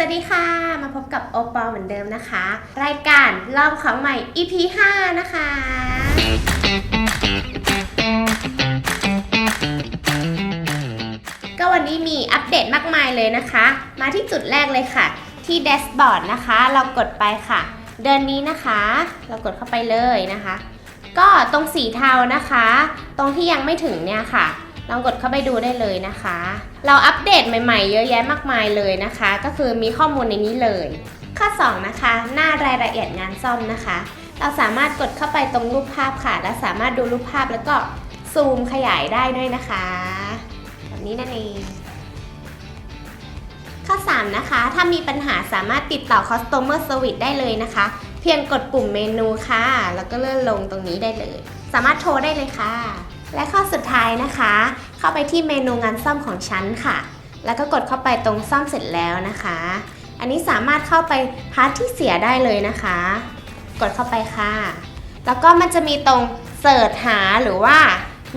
สวัสดีค่ะ มาพบกับโอปอลเหมือนเดิมนะคะ รายการลองของใหม่ EP 5 นะคะ ก็วันนี้มีอัปเดตมากมายเลยนะคะ มาที่จุดแรกเลยค่ะ ที่แดชบอร์ดนะคะ เรากดไปค่ะ เดือนนี้นะคะ เรากดเข้าไปเลยนะคะ ก็ตรงสีเทานะคะ ตรงที่ยังไม่ถึงเนี่ยค่ะ ลองกดเข้าไปดูได้เลยนะคะ เราอัปเดตใหม่ๆ เยอะแยะมากมายเลยนะคะ ก็คือมีข้อมูลในนี้เลย ข้อ 2 นะคะ หน้ารายละเอียดงานซ่อมนะคะ เราสามารถกดเข้าไปตรงรูปภาพค่ะ และสามารถดูรูปภาพแล้วก็ซูมขยายได้ด้วยนะคะแบบนี้นั่นเองข้อ 3 นะคะ ถ้ามีปัญหาสามารถติดต่อ Customer Service ได้เลยนะคะ เพียงกดปุ่มเมนูค่ะ แล้วก็เลื่อนลงตรงนี้ได้เลย สามารถโทรได้เลยค่ะ และข้อสุดท้ายนะคะ เข้าไปที่เมนูงานซ่อมของฉันค่ะ แล้วก็กดเข้าไปตรงซ่อมเสร็จแล้วนะคะ อันนี้สามารถเข้าไปพาร์ทที่เสียได้เลยนะคะ กดเข้าไปค่ะ แล้วก็มันจะมีตรงเสิร์ชหาหรือว่า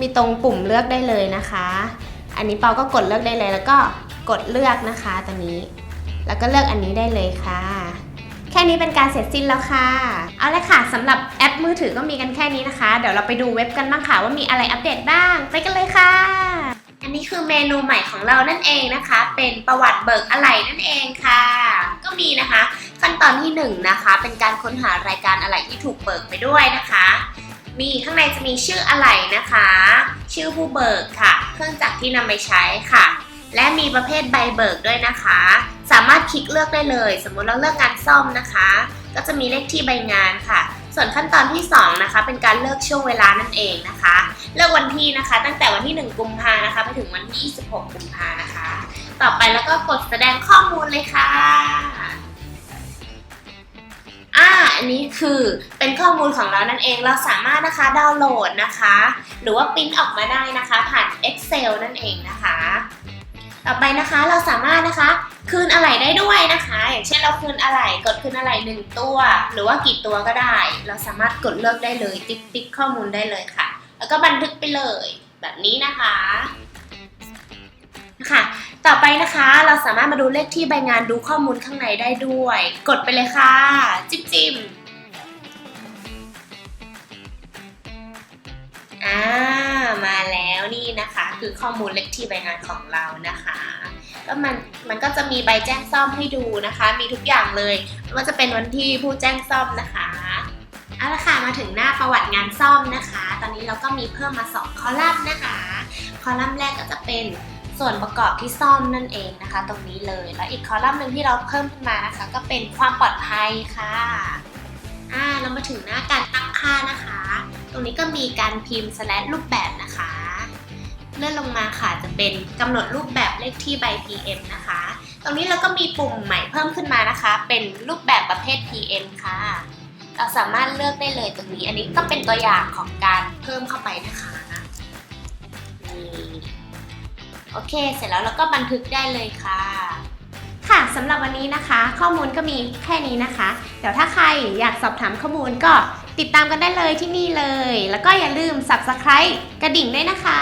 มีตรงปุ่มเลือกได้เลยนะคะ อันนี้เปาก็กดเลือกได้เลย แล้วก็กดเลือกนะคะตรงนี้ แล้วก็เลือกอันนี้ได้เลยค่ะ แค่นี้เป็นการเสร็จสิ้นแล้วค่ะ เอาละค่ะสำหรับแอปมือถือก็มีกันแค่นี้นะคะ เดี๋ยวเราไปดูเว็บกันบ้างค่ะว่ามีอะไรอัปเดตบ้าง ไปกันเลยค่ะ อันนี้คือเมนูใหม่ของเรานั่นเองนะคะ เป็นประวัติเบิกอะไหล่นั่นเองค่ะ ก็มีนะคะ ขั้นตอนที่หนึ่งนะคะ เป็นการค้นหารายการอะไหล่ที่ถูกเบิกไปด้วยนะคะ มีข้างในจะมีชื่ออะไหล่นะคะ ชื่อผู้เบิกค่ะ เครื่องจักรที่นำไปใช้ค่ะ และมีประเภทใบเบิกด้วยนะคะ สามารถคลิกเลือกได้เลย สมมุติเราเลือกงานซ่อมนะคะ ก็จะมีเลขที่ใบงานค่ะ ส่วนขั้นตอนที่ 2 นะคะ เป็นการเลือกช่วงเวลานั่นเองนะคะ เลือกวันที่นะคะ ตั้งแต่วันที่ 1 กุมภานะคะไปถึงวันที่ 26 กุมภานะคะ ต่อไปแล้วก็กดแสดงข้อมูลเลยค่ะอ่าอันนี้คือเป็นข้อมูลของเรานั่นเองเราสามารถนะคะดาวน์โหลดนะคะ หรือว่าปริ้นออกมาได้นะคะ ผ่าน Excel นั่นเองนะคะ ต่อไปนะคะเราสามารถนะคะ คืนอะไหล่ได้ด้วยนะคะ อย่างเช่นเราคืนอะไหล่กดคืนอะไหล่หนึ่งตัว หรือว่ากี่ตัวก็ได้ เราสามารถกดเลือกได้เลย ติ๊กติ๊กข้อมูลได้เลยค่ะ แล้วก็บันทึกไปเลยแบบนี้นะคะค่ะต่อไปนะคะเราสามารถมาดูเลขที่ใบงานดูข้อมูลข้างในได้ด้วย กดไปเลยค่ะ จิ้มจิ้มอ่ามาแล้วนี่นะคะ คือข้อมูลเลขที่ใบงานของเรานะคะ ก็มันมันก็จะมีใบแจ้งซ่อมให้ดูนะคะ มีทุกอย่างเลยไม่ว่าจะเป็นวันที่ผู้แจ้งซ่อมนะคะเอาละค่ะมาถึงหน้าประวัติงานซ่อมนะคะ ตอนนี้เราก็มีเพิ่มมาสองคอลัมน์นะคะ คอลัมน์แรกก็จะเป็นส่วนประกอบที่ซ่อมนั่นเองนะคะ ตรงนี้เลย แล้วอีกคอลัมน์หนึ่งที่เราเพิ่มขึ้นมานะคะ ก็เป็นความปลอดภัยค่ะอ่าเรามาถึงหน้าการตั้งค่านะคะ ตรงนี้ก็มีการพิมพ์ slash รูปแบบนะคะ เลื่อนลงมาค่ะจะเป็นกำหนดรูปแบบเลขที่ใบ PM นะคะ ตรงนี้เราก็มีปุ่มใหม่เพิ่มขึ้นมานะคะ เป็นรูปแบบประเภท PM ค่ะ เราสามารถเลือกได้เลยตรงนี้ อันนี้ก็เป็นตัวอย่างของการเพิ่มเข้าไปนะคะนี่โอเค เสร็จแล้วเราก็บันทึกได้เลยค่ะ ค่ะสำหรับวันนี้นะคะ ข้อมูลก็มีแค่นี้นะคะ เดี๋ยวถ้าใครอยากสอบถามข้อมูลก็ ติดตามกันได้เลยที่นี่เลย แล้วก็อย่าลืม subscribe กระดิ่งด้วยนะคะ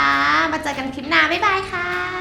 มาเจอกันคลิปหน้า บ๊ายบายค่ะ